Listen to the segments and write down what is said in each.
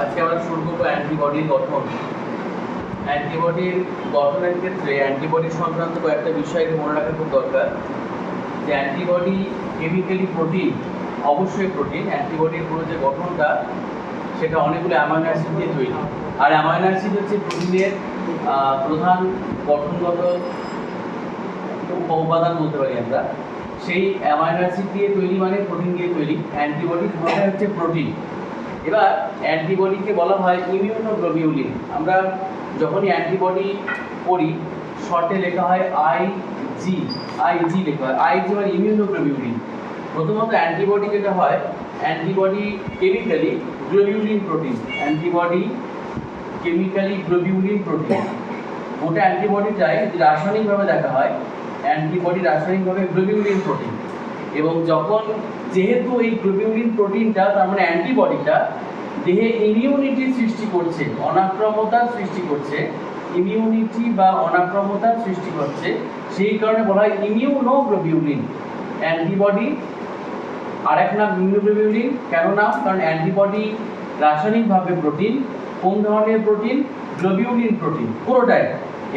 আজকে আমরা শুরু করব অ্যান্টিবডির গঠন। অ্যান্টিবডির গঠনের ক্ষেত্রে অ্যান্টিবডি সংক্রান্ত কয়েকটা বিষয়কে মনে রাখা খুব দরকার। যে অ্যান্টিবডি কেমিক্যালি প্রোটিন অবশ্যই প্রোটিন অ্যান্টিবডির পুরো যে গঠনটা, সেটা অনেকগুলো অ্যামাইনো অ্যাসিড দিয়ে তৈরি। আর অ্যামাইনো অ্যাসিড হচ্ছে প্রোটিনের প্রধান গঠনগত উপাদান বলতে পারি আমরা। সেই অ্যামাইনো অ্যাসিড দিয়ে তৈরি মানে প্রোটিন দিয়ে তৈরি। অ্যান্টিবডি হচ্ছে প্রোটিন এবার অ্যান্টিবডিকে বলা হয় ইমিউনোগ্লোবিউলিন। আমরা যখনই অ্যান্টিবডি পড়ি, শর্টে লেখা হয় আই জি আই জি লেখা হয়। আই জি মানে ইমিউনোগ্লোবিউলিন। প্রথমত অ্যান্টিবডি যেটা হয়, antibody chemically globulin protein. Antibody chemically globulin protein. ওটা অ্যান্টিবডিটাই রাসায়নিকভাবে দেখা হয়, অ্যান্টিবডি রাসায়নিকভাবে গ্লোবিউলিন প্রোটিন। এবং যখন যেহেতু এই গ্লোবিউলিন প্রোটিনটা তার মানে অ্যান্টিবডিটা দেহে ইমিউনিটি সৃষ্টি করছে অনাক্রমতার সৃষ্টি করছে ইমিউনিটি বা অনাক্রমতার সৃষ্টি করছে, সেই কারণে বলা হয় ইমিউনোগ্লোবিউলিন অ্যান্টিবডি আর এক নাম ইমিউনোগ্লোবিউলিন কেন নাম? কারণ অ্যান্টিবডি রাসায়নিকভাবে প্রোটিন কোন ধরনের প্রোটিন গ্লোবিউলিন প্রোটিন পুরোটাই।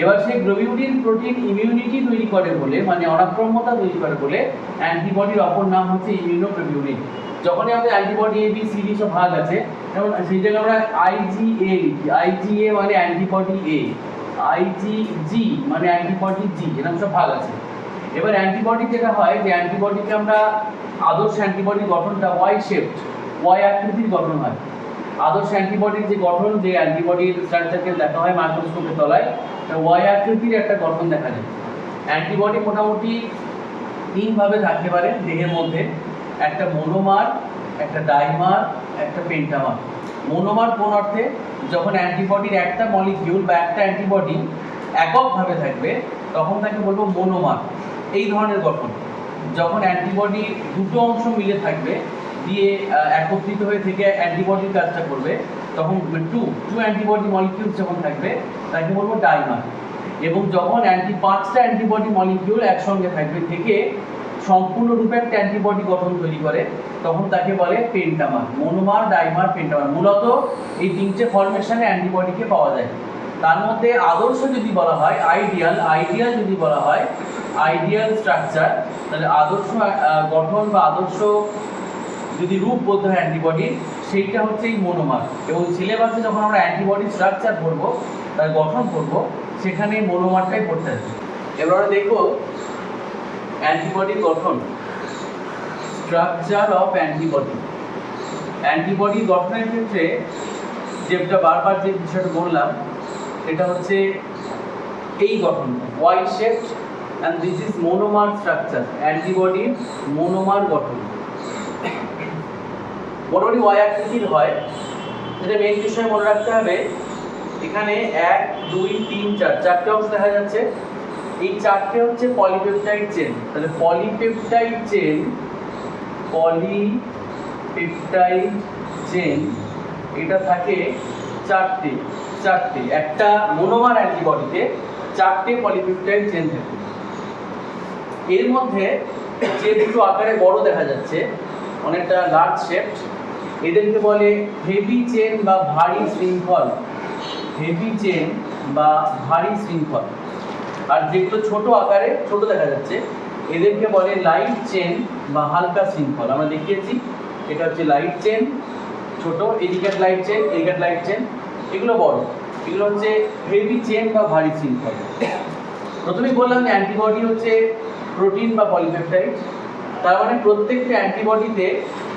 এবার সেই গ্লোবিউলিন প্রোটিন ইমিউনিটি তৈরি করে বলে মানে অনাক্রম্যতা তৈরি করে বলে অ্যান্টিবডির অপর নাম হচ্ছে ইমিউনোগ্লোবিউলিন যখনই আমাদের antibody A B C D সব ভাগ আছে যেমন সেই জায়গায় আমরা আইজিএ লিখি। আইজিএ মানে অ্যান্টিবডি এ আইজিজি মানে অ্যান্টিবডি জি এরকম সব ভাগ আছে। এবার অ্যান্টিবডি যেটা হয়, যে অ্যান্টিবডিকে আমরা আদর্শ অ্যান্টিবডির গঠনটা ওয়াই শেপড ওয়াই আকৃতির গঠন হয়। আদর্শ অ্যান্টিবডির যে গঠন, যে অ্যান্টিবডির স্ট্রাকচারকে দেখা হয় মাইক্রোস্কোপের তলায় ওয়াই আকৃতির একটা গঠন দেখা যায়। অ্যান্টিবডি মোটামুটি তিনভাবে থাকতে পারে, দেহের মধ্যে। একটা মোনোমার, একটা ডাইমার, একটা পেন্টামার। মোনোমার কোন অর্থে? যখন অ্যান্টিবডির একটা মলিকিউল বা একটা অ্যান্টিবডি এককভাবে থাকবে, তখন তাকে বলব মোনোমার। এই ধরনের গঠন। যখন অ্যান্টিবডি দুটো অংশ মিলে থাকবে দিয়ে একত্রিত হয়ে থেকে অ্যান্টিবডির কাজটা করবে, তখন টু টু অ্যান্টিবডি মলিকিউল যখন থাকবে, তাকে বলব ডাইমার এবং যখন অ্যান্টি পাঁচটা অ্যান্টিবডি মলিকিউল একসঙ্গে থাকবে থেকে সম্পূর্ণরূপে একটা অ্যান্টিবডি গঠন তৈরি করে, তখন তাকে বলে পেন্টামার মোনোমার ডাইমার পেন্টামার মূলত এই তিনটে ফরমেশনে অ্যান্টিবডিকে পাওয়া যায়। তার মধ্যে আদর্শ যদি বলা হয় আইডিয়াল আইডিয়াল যদি বলা হয় আইডিয়াল স্ট্রাকচার তাহলে আদর্শ গঠন বা আদর্শ যদি রূপ বলতে হয় অ্যান্টিবডির সেইটা হচ্ছে এই মোনোমার এবং সিলেবাসে যখন আমরা অ্যান্টিবডি স্ট্রাকচার পড়ব তার গঠন পড়ব সেখানে মোনোমারটাই পড়তে হবে। এবার আমরা দেখব অ্যান্টিবডির গঠন। স্ট্রাকচার অফ অ্যান্টিবডি অ্যান্টিবডি গঠনের ক্ষেত্রে যেটা বারবার যে বিষয়টা বললাম, এটা হচ্ছে এই গঠন। Y shaped and this is monomer structure অ্যান্টিবডির monomer গঠন। মোটামুটি ওয়াই আকৃতির হয়। যেটা মেন বিষয় মনে রাখতে হবে, এখানে এক, দুই, তিন, চার, চারটে অংশ দেখা যাচ্ছে। এই চারটে হচ্ছে পলিপেপটাইড চেন তাহলে পলিপেপটাইড চেন পলিপেপটাইড চেন এটা থাকে চারটে চারটে। একটা মোনোমার অ্যান্টিবডিতে চারটে পলিপেপটাইড চেন থাকে। এর মধ্যে যে দুটো আকারে বড় দেখা যাচ্ছে, অনেকটা লার্জ শেপড এদেরকে বলে হেভি চেন বা ভারী শৃঙ্খল। হেভি চেন বা ভারী শৃঙ্খল। আর যেগুলো ছোট আকারে, ছোট দেখা যাচ্ছে, এদেরকে বলে লাইট চেন বা হালকা শৃঙ্খল। আমরা দেখিয়েছি, এটা হচ্ছে লাইট চেন ছোট এদিকের লাইট চেন এদিকের লাইট চেন এগুলো বড়। এগুলো হচ্ছে হেভি চেন বা ভারী শৃঙ্খল। প্রথমেই বললাম অ্যান্টিবডি হচ্ছে প্রোটিন বা পলিপেপটাইড তার মানে প্রত্যেকটা অ্যান্টিবডিতে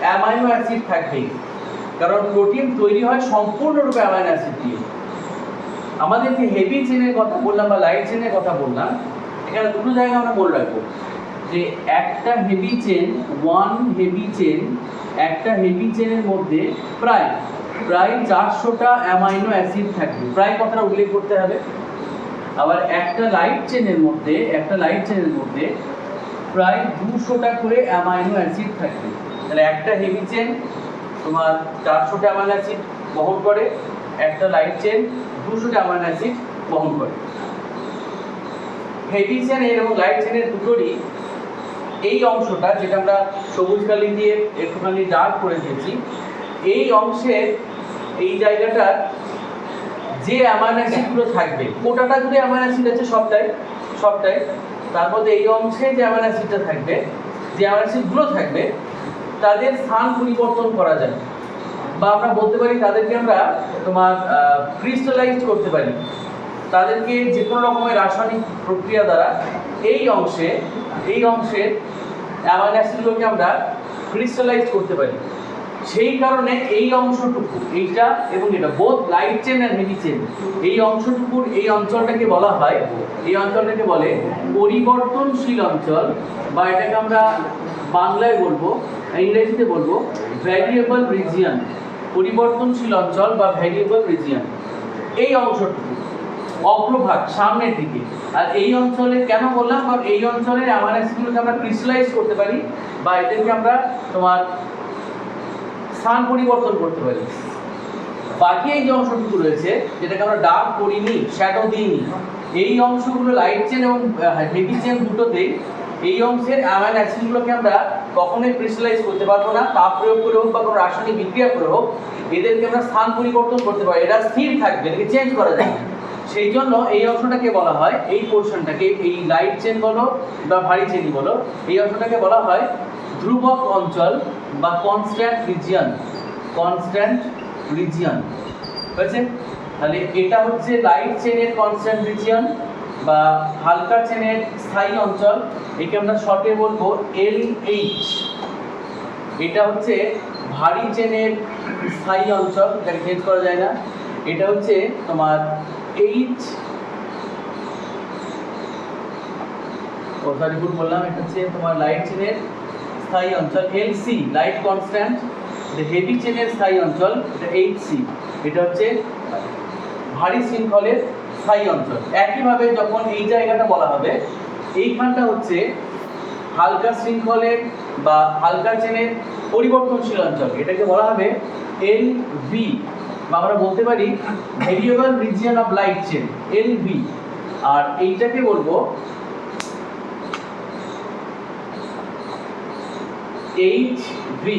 অ্যামাইনো অ্যাসিড থাকবেই কারণ প্রোটিন তৈরি হয় সম্পূর্ণরূপে অ্যামাইনো অ্যাসিড দিয়ে। আমাদের যে হেভি চেনের কথা বললাম বা লাইট চেনের কথা বললাম, এখানে দুটো জায়গা আমরা বলে রাখব। যে একটা heavy chain one heavy chain, একটা হেভি চেনের মধ্যে প্রায় প্রায় চারশোটা অ্যামাইনো অ্যাসিড থাকবে প্রায় কথাটা উল্লেখ করতে হবে। আবার একটা লাইট চেনের মধ্যে, একটা লাইট চেনের মধ্যে প্রায় দুশোটা করে অ্যামাইনো অ্যাসিড থাকবে তাহলে একটা হেভি চেন তোমার চারশোটা অ্যামাইনো অ্যাসিড বহন করে, একটা লাইট চেন দুশোটা অ্যামাইনো অ্যাসিড বহন করে। হেভি চেনের এবং লাইট চেনের দুটোরই এই অংশটা, যেটা আমরা সবুজ কালি দিয়ে একটুখানি ডার্ক করে দিয়েছি, এই অংশের এই জায়গাটার যে অ্যামাইনো অ্যাসিডগুলো থাকবে, কোটাটা যদি অ্যামাইনো অ্যাসিড আছে সবটাই সবটাই। তার মধ্যে এই অংশে যে অ্যামাইনো থাকবে, যে অ্যামাইনো থাকবে, তাদের স্থান পরিবর্তন করা যায় বা আমরা বলতে পারি তাদেরকে আমরা তোমার ক্রিস্টালাইজ করতে পারি। তাদেরকে যে কোনো রকমের রাসায়নিক প্রক্রিয়া দ্বারা এই অংশে, এই অংশের অ্যামাইনো আমরা ক্রিস্টালাইজ করতে পারি। সেই কারণে এই অংশটুকু, এইটা এবং এটা বোধ লাইট চেন আর হেভি চেন এই অংশটুকুর এই অঞ্চলটাকে বলা হয়, এই অঞ্চলটাকে বলে পরিবর্তনশীল অঞ্চল বা এটাকে আমরা বাংলায় বলব, ইংরেজিতে বলব ভ্যারিয়েবল রিজিয়ান পরিবর্তনশীল অঞ্চল বা ভ্যারিয়েবল রিজিয়ান এই অংশটুকু, অগ্রভাগ সামনের দিকে। আর এই অঞ্চলে কেন বললাম? কারণ এই অঞ্চলের আমার অ্যাসিডগুলোকে আমরা ক্রিস্টালাইজ করতে পারি বা এদেরকে আমরা তোমার স্থান পরিবর্তন করতে পারি। বাকি এই যে অংশটুকু রয়েছে, যেটাকে আমরা ডার্ক করিনি, শ্যাডো দিইনি, এই অংশগুলো লাইট চেন এবং হেভি চেন দুটোতেই এই অংশের অ্যামাইন অ্যাসিডগুলোকে আমরা কখনোই ক্রিস্টালাইজ করতে পারব না। তাপ প্রয়োগ করে হোক বা কোনো রাসায়নিক বিক্রিয়া করে হোক, এদেরকে আমরা স্থান পরিবর্তন করতে পারি। এরা স্থির থাকবে, এদেরকে চেঞ্জ করা যায়। সেই জন্য এই অংশটাকে বলা হয়, এই পোর্শনটাকে এই লাইট চেন বলো বা ভারী চেনই বলো, এই অংশটাকে বলা হয় ধ্রুবক অঞ্চল বা কনস্ট্যান্ট রিজিয়ন কনস্ট্যান্ট রিজিয়ন হয়েছে? তাহলে এটা হচ্ছে লাইট চেনের কনস্ট্যান্ট রিজিয়ন বা হালকা চেনের স্থায়ী অঞ্চল। একে আমরা শর্টে বলব এল এইচ এটা হচ্ছে ভারী চেনের স্থায়ী অঞ্চল এটাকে চেঞ্জ করা যায় না। এটা হচ্ছে তোমার এইচ ও সরি ভুল বললাম। এটা হচ্ছে তোমার লাইট চেনের স্থায়ী অঞ্চল L C light constant heavy চেনের স্থায়ী অঞ্চল এটা এইচ সি এটা হচ্ছে ভারী শৃঙ্খলের স্থায়ী অঞ্চল। একইভাবে যখন এই জায়গাটা বলা হবে, এইখানটা হচ্ছে হালকা শৃঙ্খলের বা হালকা চেনের পরিবর্তনশীল অঞ্চল। এটাকে বলা হবে এল ভি বা আমরা বলতে পারি variable region of light chain L V আর এইটাকে বলব H V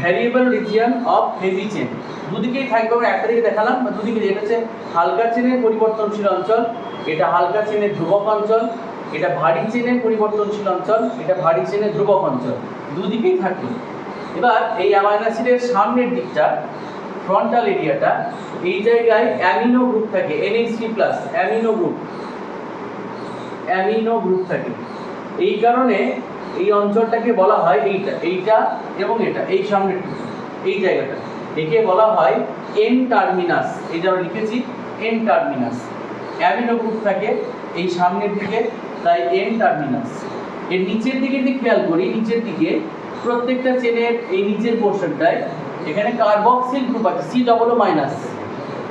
variable region of heavy chain দুদিকেই থাকবে, আমরা একটা দিকে দেখালাম, বা দুদিকে এটা হচ্ছে হালকা চেনের পরিবর্তনশীল অঞ্চল, এটা হালকা চেনের ধ্রুবক অঞ্চল, এটা ভারী চেনের পরিবর্তনশীল অঞ্চল, এটা ভারী চেনের ধ্রুবক অঞ্চল। দুদিকেই থাকবে। এবার এই অ্যামাইনো অ্যাসিডের সামনের দিকটা ফ্রন্টাল এরিয়াটা এই জায়গায় অ্যামিনো গ্রুপ থাকে NHT plus amino group amino group থাকে। এই কারণে এই অঞ্চলটাকে বলা হয় এইটা এইটা এবং এটা, এই সামনের এই জায়গাটা। একে বলা হয় এন টার্মিনাস এই যে আমরা লিখেছি এন টার্মিনাস অ্যামিনো গ্রুপ থাকে এই সামনের দিকে, তাই এন টার্মিনাস এর নিচের দিকে যদি খেয়াল করি, নিচের দিকে প্রত্যেকটা চেনের এই নিচের পোর্শনটায় এখানে কার্বক্সিল গ্রুপ আছে C double O minus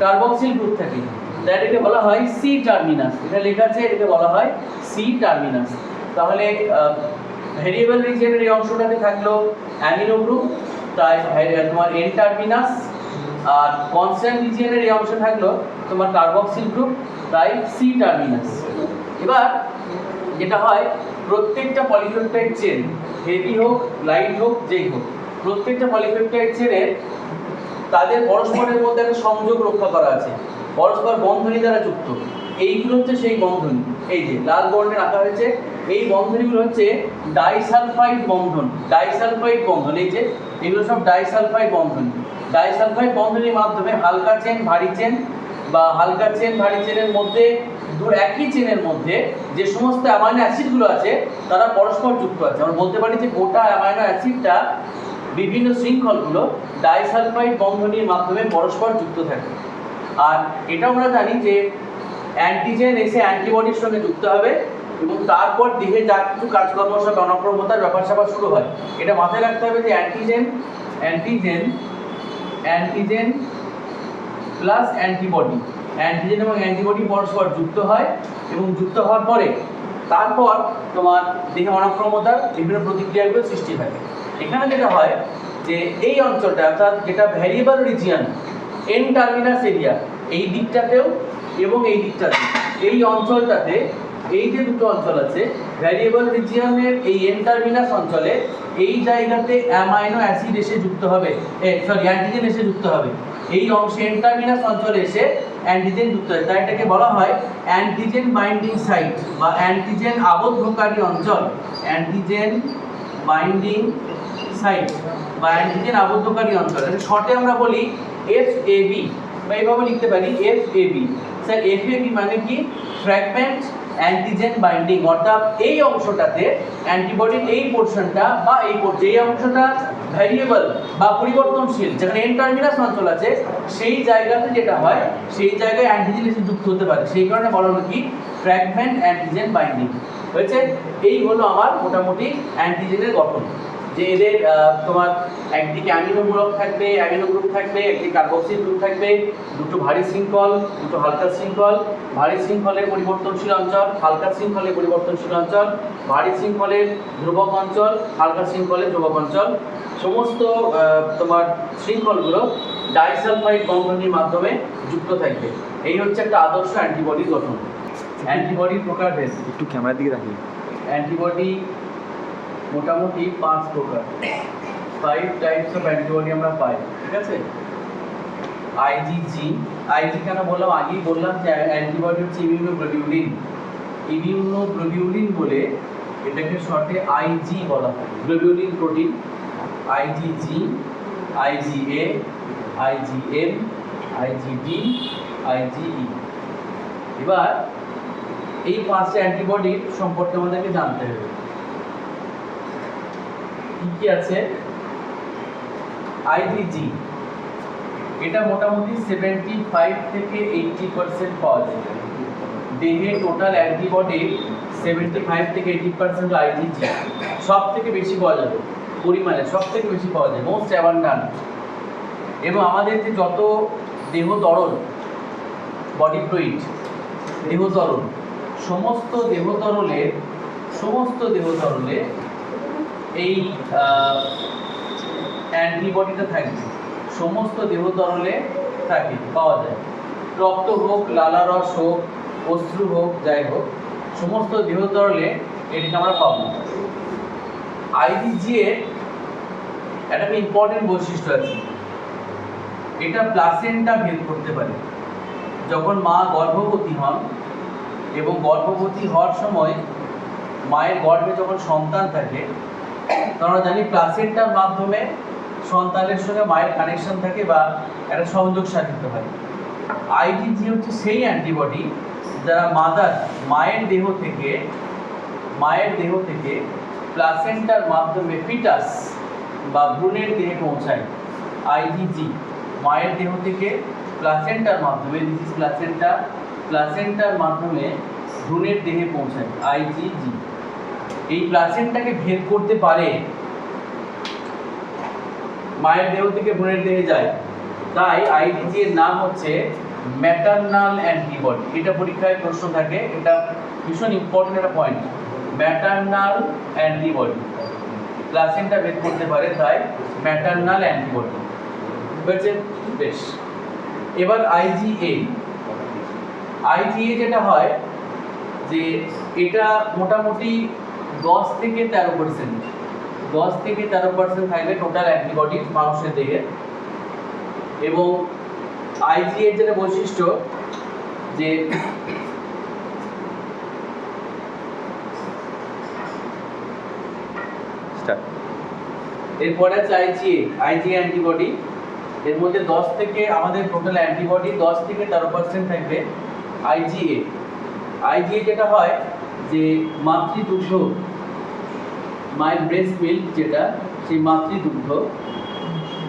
carboxyl group থাকে। তাই এটাকে বলা হয় সি টার্মিনাস এটা লেখা আছে, এটাকে বলা হয় সি টার্মিনাস তাহলে ভেরিয়েবল রিজিয়নের এই অংশটাতে থাকল অ্যামিনো গ্রুপ, তাই তোমার এন টার্মিনাস, আর কনস্ট্যান্ট রিজিয়নের এই অংশ থাকল তোমার কার্বক্সিল গ্রুপ তাই সি টার্মিনাস। এবার যেটা হয়, প্রত্যেকটা পলিপেপটাইড চেন হেভি হোক লাইট হোক, যেই হোক, প্রত্যেকটা পলিপেপটাইড চেনের তাদের পরস্পরের মধ্যে একটা সংযোগ রক্ষা করা আছে, পরস্পর বন্ধনী দ্বারা যুক্ত। এইগুলো হচ্ছে সেই বন্ধনী। এই যে লাল বর্ণে রাখা হয়েছে, এই বন্ধনীগুলো হচ্ছে ডাইসালফাইড বন্ধন ডাইসালফাইড বন্ধন, এই যে এগুলো সব ডাইসালফাইড বন্ধন। ডাইসালফাইড বন্ধনীর মাধ্যমে হালকা চেন ভারী চেন বা হালকা চেন ভারী চেনের মধ্যে দু একই চেনের মধ্যে যে সমস্ত অ্যামাইনো অ্যাসিডগুলো আছে, তারা পরস্পর যুক্ত আছে। আমরা বলতে পারি যে গোটা অ্যামাইনো অ্যাসিডটা বিভিন্ন শৃঙ্খলগুলো ডাইসালফাইড বন্ধনীর মাধ্যমে পরস্পর যুক্ত থাকে। আর এটা আমরা জানি যে অ্যান্টিজেন এসে অ্যান্টিবডির সঙ্গে যুক্ত হবে এবং তারপর দেহে যা কিছু কাজকর্ম সব অনক্রমতার ব্যাপার স্যাপার শুরু হয়। এটা মাথায় রাখতে হবে যে antigen antigen antigen plus antibody antigen এবং অ্যান্টিবডি পরস্পর যুক্ত হয় এবং যুক্ত হওয়ার পরে তারপর তোমার দেহে অনক্রমতার বিভিন্ন প্রতিক্রিয়াগুলো সৃষ্টি হয়। এখানে যেটা হয় যে এই অঞ্চলটা অর্থাৎ যেটা variable region N terminus area এই দিকটাতেও এবং এই দিকটাতে, এই অঞ্চলটাতে, এই যে দুটো অঞ্চল আছে ভ্যারিয়েবল রিজিয়নের এই এন টার্মিনাস অঞ্চলে এই জায়গাতে অ্যামাইনো অ্যাসিড এসে যুক্ত হবে সরি অ্যান্টিজেন এসে যুক্ত হবে। এই অংশে এন টার্মিনাস অঞ্চলে এসে অ্যান্টিজেন যুক্ত হয়। তাই এটাকে বলা হয় অ্যান্টিজেন বাইন্ডিং সাইট বা অ্যান্টিজেন আবদ্ধকারী অঞ্চল। অ্যান্টিজেন বাইন্ডিং সাইট বা অ্যান্টিজেন আবদ্ধকারী অঞ্চল। শর্টে আমরা বলি এফ এ বি বা এইভাবে লিখতে পারি F A B sir F A মানে কি? ফ্র্যাগমেন্ট অ্যান্টিজেন বাইন্ডিং অর্থাৎ এই অংশটাতে অ্যান্টিবডির এই পোর্শনটা বা এই যেই অংশটা ভ্যারিয়েবল বা পরিবর্তনশীল, যেখানে এন টার্মিনাস অঞ্চল আছে, সেই জায়গাতে যেটা হয়, সেই জায়গায় অ্যান্টিজেন এসে যুক্ত হতে পারে। সেই কারণে বলা হলো কি? ফ্র্যাগমেন্ট অ্যান্টিজেন বাইন্ডিং হয়েছে? এই হলো আমার মোটামুটি অ্যান্টিজেনের গঠন। যে এদের তোমার একদিকে অ্যামিনো মূলক থাকবে অ্যামিনো গ্রুপ থাকবে একটি কার্বক্সিল গ্রুপ থাকবে দুটো ভারী শৃঙ্খল দুটো হালকা শৃঙ্খল। ভারী শৃঙ্খলের পরিবর্তনশীল অঞ্চল হালকা শৃঙ্খলের পরিবর্তনশীল অঞ্চল। ভারী শৃঙ্খলের ধ্রুবক অঞ্চল হালকা শৃঙ্খলের ধ্রুবক অঞ্চল। সমস্ত তোমার শৃঙ্খলগুলো ডাইসালফাইড বন্ধনীর মাধ্যমে যুক্ত থাকবে। এই হচ্ছে একটা আদর্শ অ্যান্টিবডি গঠন। অ্যান্টিবডির প্রকারভেদ একটু ক্যামেরার দিকে রাখি অ্যান্টিবডি মোটামুটি পাঁচ প্রকার। ফাইভ টাইপস অফ অ্যান্টিবডি আমরা পাই, ঠিক আছে? আইজিজি আইজি কেন বললাম? আগেই বললাম যে অ্যান্টিবডি হচ্ছে ইমিউনোগ্লোবিউলিন ইমিউনোগ্লোবিউলিন বলে এটাকে শর্টে আইজি বলা হয়। Globulin protein IgG IgA IgM IgD IgE এবার এই পাঁচটা অ্যান্টিবডির সম্পর্কে আমাদেরকে জানতে হবে। কি কি আছে? আইভিজি এটা মোটামুটি সেভেন্টি ফাইভ থেকে এইটটি পার্সেন্ট পাওয়া যায়। দেহে টোটাল অ্যান্টিবডি সেভেন্টি ফাইভ থেকে এইটি পার্সেন্ট আইভিজি সব থেকে বেশি পাওয়া যাবে, পরিমাণে সব থেকে বেশি পাওয়া যায় মোস্ট অ্যাবান্ডান্ট এবং আমাদের যে যত দেহ তরল বডি ফ্লুইড দেহ তরল সমস্ত দেহ তরলে সমস্ত দেহ তরলে এই অ্যান্টিবডিটা থাকবে সমস্ত দেহ তরলে থাকে, পাওয়া যায়। রক্ত হোক লালারস হোক, অশ্রু হোক, যাই হোক, সমস্ত দেহ তরলে এটাকে আমরা পাবো। আইভিজি এর একটা ইম্পর্টেন্ট বৈশিষ্ট্য আছে। এটা প্লাসেন্টা ভেদ করতে পারে। যখন মা গর্ভবতী হন এবং গর্ভবতী হওয়ার সময় মায়ের গর্ভে যখন সন্তান থাকে আমরা জানি প্লাসেন্টার মাধ্যমে সন্তানের সঙ্গে মায়ের কানেকশন থাকে বা একটা সংযোগ সাধিত হয়। আইটিজি হচ্ছে সেই অ্যান্টিবডি যারা মাদার মায়ের দেহ থেকে, মায়ের দেহ থেকে প্লাসেন্টার মাধ্যমে ফিটাস বা ভ্রূণের দেহে পৌঁছায়। আইজিজি মায়ের দেহ থেকে প্লাসেন্টার মাধ্যমে দিস প্লাসেন্টা প্লাসেন্টার মাধ্যমে ভ্রূণের দেহে পৌঁছায়। আইজিজি এই প্লাসেন্টাকে ভেদ করতে পারে। মায়ের দেহ থেকে ভ্রূণের দেহে যায়। তাই আইডিজি এর নাম হচ্ছে ম্যাটার্নাল অ্যান্টিবডি এটা পরীক্ষায় প্রশ্ন থাকে, এটা ভীষণ ইম্পর্টেন্ট একটা পয়েন্ট ম্যাটার্নাল অ্যান্টিবডি প্লাসেন্টা ভেদ করতে পারে, তাই ম্যাটার্নাল অ্যান্টিবডি বুঝেছেন বেশ। এবার আইজিএ। আইজিএ যেটা হয়, যে এটা মোটামুটি দশ থেকে তেরো পার্সেন্ট দশ থেকে তেরো পার্সেন্ট থাকবে টোটাল অ্যান্টিবডি মানুষের দেহে এবং আইজি এর যেটা বৈশিষ্ট্য যে এরপরে আছে আইজিএ আইজি অ্যান্টিবডি এর মধ্যে দশ থেকে আমাদের টোটাল অ্যান্টিবডি দশ থেকে তেরো পার্সেন্ট থাকবে আইজিএ আইজিএ যেটা হয় যে মাতৃদুগ্ধ মায়ের ব্রেস্ট মিল্ক যেটা, সেই মাতৃদুগ্ধ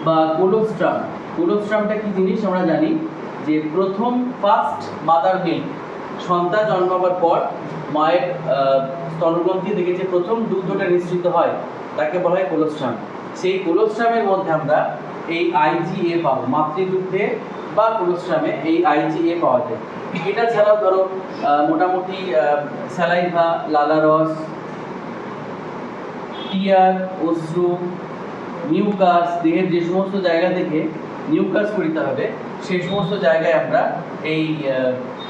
বা কোলোস্ট্রাম কোলোস্ট্রামটা কি জিনিস আমরা জানি? যে প্রথম ফার্স্ট মাদার মিল্ক সন্তান জন্মাবার পর মায়ের স্তনগ্রন্থি থেকে যে প্রথম দুগ্ধটা নিঃসৃত হয়, তাকে বলা হয় কোলোস্ট্রাম সেই কোলোস্ট্রামের মধ্যে আমরা এই আইজিএ পাবো, মাতৃদুগ্ধে বা কোলোস্ট্রামে এই আইজিএ পাওয়া যায়। এটা ছাড়াও ধরো মোটামুটি স্যালাইভা, লালারস টিয়ার অশ্রু নিউকাস দেহের যে সমস্ত জায়গা থেকে নিউকাস করিতে হবে, সেই সমস্ত জায়গায় আমরা এই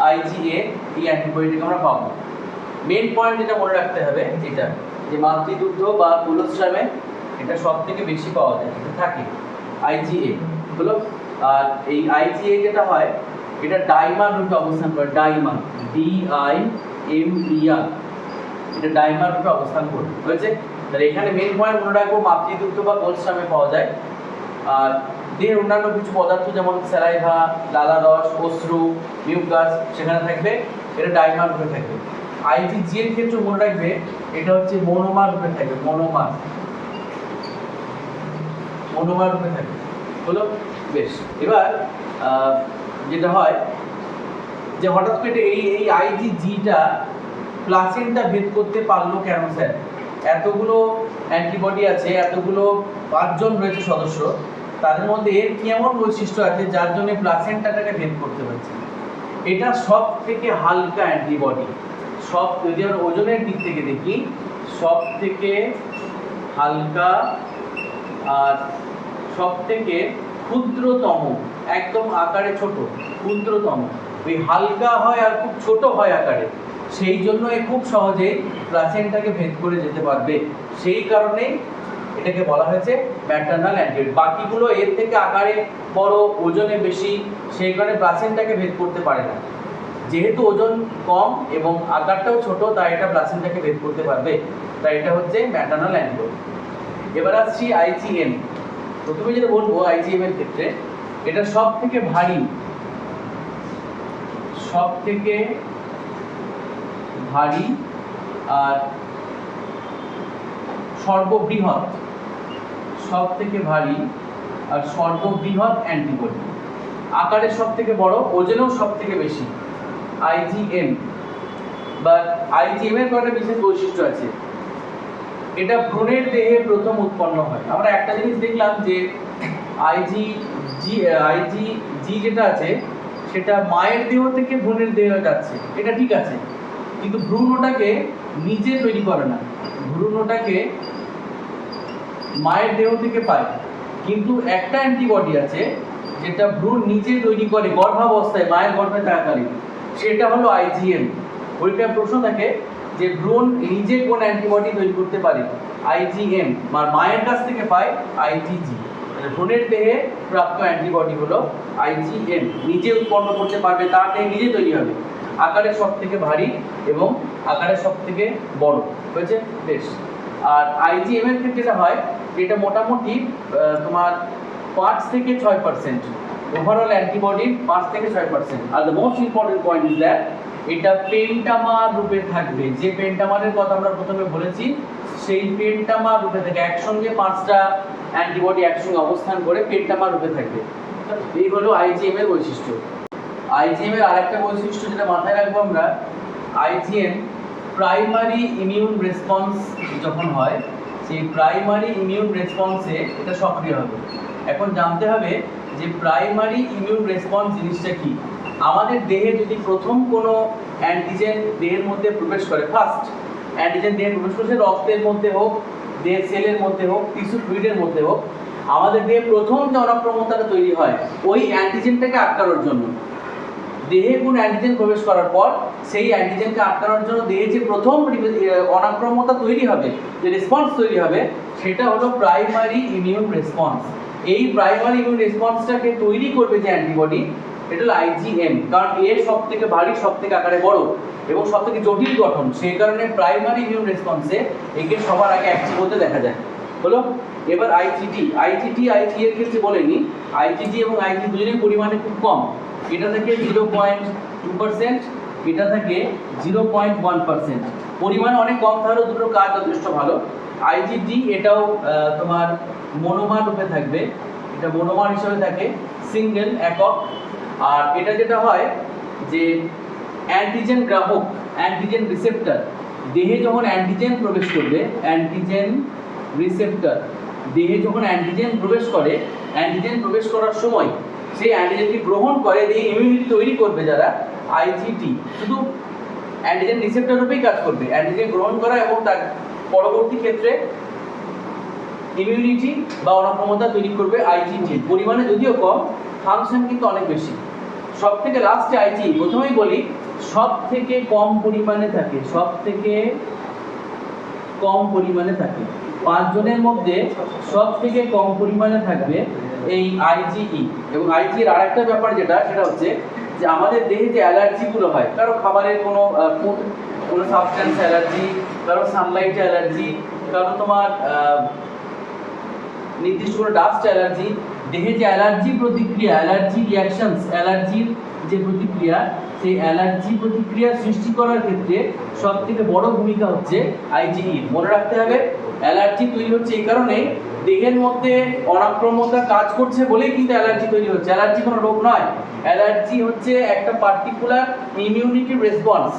আইজিএ এই অ্যান্টিবায়োটিক আমরা পাবো। মেন পয়েন্ট যেটা মনে রাখতে হবে, এটা যে মাতৃদুগ্ধ বা কুলশ্রামে এটা সব থেকে বেশি পাওয়া যায়, এটা থাকে আইজিএ হলো আর এই আইজিএ যেটা হয়, এটা ডাইমার রূপে অবস্থান করে dimer D I M E R এটা ডাইমার রূপে অবস্থান করবে হয়েছে তাহলে এখানে মেন পয়েন্ট মনে রাখব, মাতৃদুগ্ধ বা কোলশ্রামে পাওয়া যায়। আর দেহের অন্যান্য কিছু পদার্থ যেমন স্যালাইভা লালারস অশ্রু মিউকাস সেখানে থাকবে, এটা ডাইমার রূপে থাকবে। আইজিজি এর ক্ষেত্রে মনে রাখবে, এটা হচ্ছে মনোমার রূপে থাকবে মনোমার মনোমার রূপে থাকবে। হলো? বেশ। এবার যেটা হয়, যে হঠাৎ করে এই এই আইজিজিটা প্লাসেন্টা ভেদ করতে পারল কেন, স্যার? এতগুলো অ্যান্টিবডি আছে, এতগুলো পাঁচজন রয়েছে সদস্য, তাদের মধ্যে এর কি এমন বৈশিষ্ট্য আছে যার জন্য প্লাসেন্টাটাকে ভেদ করতে পারছে এটা সব থেকে হালকা অ্যান্টিবডি সব যদি আমরা ওজনের দিক থেকে দেখি সব থেকে হালকা আর সব থেকে ক্ষুদ্রতম, একদম আকারে ছোট, ক্ষুদ্রতম। ওই হালকা হয় আর খুব ছোট হয় আকারে। সেই জন্য এ খুব সহজে প্লাসেন্টাকে ভেদ করে যেতে পারবে। সেই কারণেই এটাকে বলা হয়েছে ম্যাটার্নাল অ্যান্টিবডি বাকিগুলো এর থেকে আকারে বড়, ওজনে বেশি, সেই কারণে প্লাসেন্টাকে ভেদ করতে পারে না। যেহেতু ওজন কম এবং আকারটাও ছোট, তাই এটা প্লাসেন্টাকে ভেদ করতে পারবে। তাই এটা হচ্ছে ম্যাটার্নাল অ্যান্টিবডি এবার আসছি আইজিএম প্রথমে যেটা বলব আইজিএম এর ক্ষেত্রে, এটা সব থেকে ভারী সব থেকে ভারী আর সর্ববৃহৎ সব থেকে ভারী আর সর্ববৃহৎ অ্যান্টিবডি। আকারে সব থেকে বড়, ওজনেও সব থেকে বেশি আইজিএম বা আইজিএম এর কয়েকটা বিশেষ বৈশিষ্ট্য আছে। এটা ভ্রূণের দেহে প্রথম উৎপন্ন হয়। আমরা একটা জিনিস দেখলাম যে আইজি জি আইজি জি যেটা আছে, সেটা মায়ের দেহ থেকে ভ্রূণের দেহে যাচ্ছে। এটা ঠিক আছে। কিন্তু ভ্রূণ ওটাকে নিজে তৈরি করে না। ভ্রূণ ওটাকে মায়ের দেহ থেকে পায়। কিন্তু একটা অ্যান্টিবডি আছে, যেটা ভ্রূণ নিজে তৈরি করে গর্ভাবস্থায়, মায়ের গর্ভে থাকাকালীন। সেটা হলো আইজিএম পরীক্ষায় প্রশ্ন থাকে যে ভ্রূণ নিজে কোন অ্যান্টিবডি তৈরি করতে পারে? আইজিএম আর মায়ের কাছ থেকে পায় আইজিজি ভ্রূণের দেহে প্রাপ্ত অ্যান্টিবডি হলো আইজিএম নিজে উৎপন্ন করতে পারবে, তার দেহে নিজে তৈরি হবে। আকারে সব থেকে ভারী এবং আকারে সব থেকে বড়, হয়েছে? বেশ। আর আইজিএম এর ক্ষেত্রে যেটা হয়, এটা মোটামুটি তোমার পাঁচ থেকে ছয় পার্সেন্ট ওভারঅল অ্যান্টিবডি পাঁচ থেকে ছয় percent R the most important point is that এটা পেন্টামার রূপে থাকবে। যে পেন্টামারের কথা আমরা প্রথমে বলেছি, সেই পেন্টামার রূপে থাকে একসঙ্গে পাঁচটা অ্যান্টিবডি একসঙ্গে অবস্থান করে পেন্টামার রূপে থাকবে। এই হলো আইজিএম এর বৈশিষ্ট্য। আইজিএম এর আরেকটা বৈশিষ্ট্য যেটা মাথায় রাখব আমরা আইজিএম প্রাইমারি ইমিউন রেসপন্স যখন হয়, সেই প্রাইমারি ইমিউন রেসপন্সে এটা সক্রিয় হবে। এখন জানতে হবে যে প্রাইমারি ইমিউন রেসপন্স জিনিসটা কি? আমাদের দেহে যদি প্রথম কোনো অ্যান্টিজেন দেহের মধ্যে প্রবেশ করে ফার্স্ট অ্যান্টিজেন দেহে প্রবেশ করে রক্তের মধ্যে হোক, দেহের সেলের মধ্যে হোক টিস্যু ফ্লুইডের মধ্যে হোক, আমাদের দেহে প্রথম যে অনাক্রমতাটা তৈরি হয়, ওই অ্যান্টিজেনটাকে আটকানোর জন্য। দেহে কোন অ্যান্টিজেন প্রবেশ করার পর সেই অ্যান্টিজেনকে আটকানোর জন্য দেহে যে প্রথম অনাক্রমতা তৈরি হবে, যে রেসপন্স তৈরি হবে, সেটা হলো প্রাইমারি ইমিউন রেসপন্স এই প্রাইমারি ইমিউন রেসপন্সটাকে তৈরি করবে যে অ্যান্টিবডি এটা হলো আইজিএম কারণ এর সব থেকে ভারী সব থেকে আকারে বড় এবং সব থেকে জটিল গঠন। সেই কারণে প্রাইমারি ইমিউন রেসপন্সে একে সবার আগে অ্যাক্টিভ হতে দেখা যায়। হলো এবার আইজিটি আইজিটি আইজি এর ক্ষেত্রে বলেনি আইজিটি এবং আইটি দুজনের পরিমাণে খুব কম। এটা থেকে জিরো পয়েন্ট টু পার্সেন্ট এটা থেকে জিরো পয়েন্ট ওয়ান পার্সেন্ট পরিমাণ অনেক কম থাকলেও দুটো কাজ যথেষ্ট ভালো। আইজিটি এটাও তোমার মনোমার রূপে থাকবে। এটা মনোমার হিসেবে থাকে সিঙ্গেল একক। আর এটা যেটা হয় যে অ্যান্টিজেন গ্রাহক অ্যান্টিজেন রিসেপ্টার দেহে যখন অ্যান্টিজেন প্রবেশ করবে অ্যান্টিজেন রিসেপ্টার দেহে যখন অ্যান্টিজেন প্রবেশ করে অ্যান্টিজেন প্রবেশ করার সময় সেই অ্যান্টিজেনকে গ্রহণ করে দিয়ে ইমিউনিটি তৈরি করবে যারা আইজিটি শুধু অ্যান্টিজেন রিসেপ্টর রূপেই কাজ করবে। অ্যান্টিজেন গ্রহণ করা এবং তার পরবর্তী ক্ষেত্রে ইমিউনিটি বা অনক্ষমতা তৈরি করবে আইজিটি পরিমাণে যদিও কম ফাংশন কিন্তু অনেক বেশি। সব থেকে লাস্টে আইজি প্রথমেই বলি সব থেকে কম পরিমাণে থাকে সব থেকে কম পরিমাণে থাকে। পাঁচজনের মধ্যে সব থেকে কম পরিমাণে থাকবে এই আইজিই এবং আইজির আরেকটা ব্যাপার যেটা, সেটা হচ্ছে যে আমাদের দেহে যে অ্যালার্জিগুলো হয়, কারও খাবারের কোনো ফুড কোনো সাবস্টেন্স অ্যালার্জি, কারও সানলাইট অ্যালার্জি, কারও তোমার নির্দিষ্ট কোনো ডাস্ট অ্যালার্জি, দেহে যে অ্যালার্জি প্রতিক্রিয়া, অ্যালার্জি রিয়াকশনস অ্যালার্জির যে প্রতিক্রিয়া, সেই অ্যালার্জি প্রতিক্রিয়া সৃষ্টি করার ক্ষেত্রে সব থেকে বড় ভূমিকা হচ্ছে আইজিই মনে রাখতে হবে অ্যালার্জি তৈরি হচ্ছে এই কারণে দেহের মধ্যে অনাক্রমতা কাজ করছে বলেই কিন্তু অ্যালার্জি তৈরি হচ্ছে। অ্যালার্জি কোনো রোগ নয়। অ্যালার্জি হচ্ছে একটা পার্টিকুলার ইমিউনিটি রেসপন্স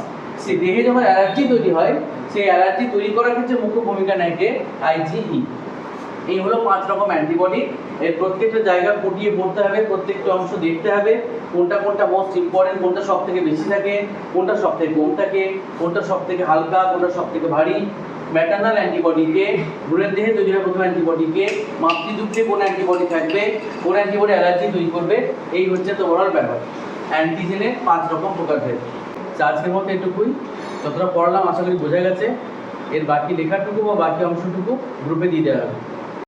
সেই দেহে যখন অ্যালার্জি তৈরি হয় সেই অ্যালার্জি তৈরি করার ক্ষেত্রে মুখ্য ভূমিকা নেয় কে? আইজিই এই হলো পাঁচ রকম অ্যান্টিবডি। এর প্রত্যেকটা জায়গা ফুটিয়ে পড়তে হবে, প্রত্যেকটা অংশ দেখতে হবে, কোনটা কোনটা মোস্ট ইম্পর্টেন্ট কোনটা সব থেকে বেশি থাকে, কোনটা সব থেকে কম থাকে, কোনটা সব থেকে হালকা, কোনটা সব থেকে ভারী ম্যাটার্নাল অ্যান্টিবডিকে ভ্রূণের দেহে তৈরি হয় প্রথম অ্যান্টিবডিকে মাতৃদুগ্ধে কোন অ্যান্টিবডি থাকবে, কোন অ্যান্টিবডি অ্যালার্জি তৈরি করবে, এই হচ্ছে তো ওরাল ব্যাপার। অ্যান্টিজেনের পাঁচ রকম প্রকারভেদ আজকের মতো এটুকুই। যতটা পড়লাম, আশা করি বোঝা গেছে। এর বাকি লেখাটুকু বা বাকি অংশটুকু গ্রুপে দিয়ে দেওয়া হবে।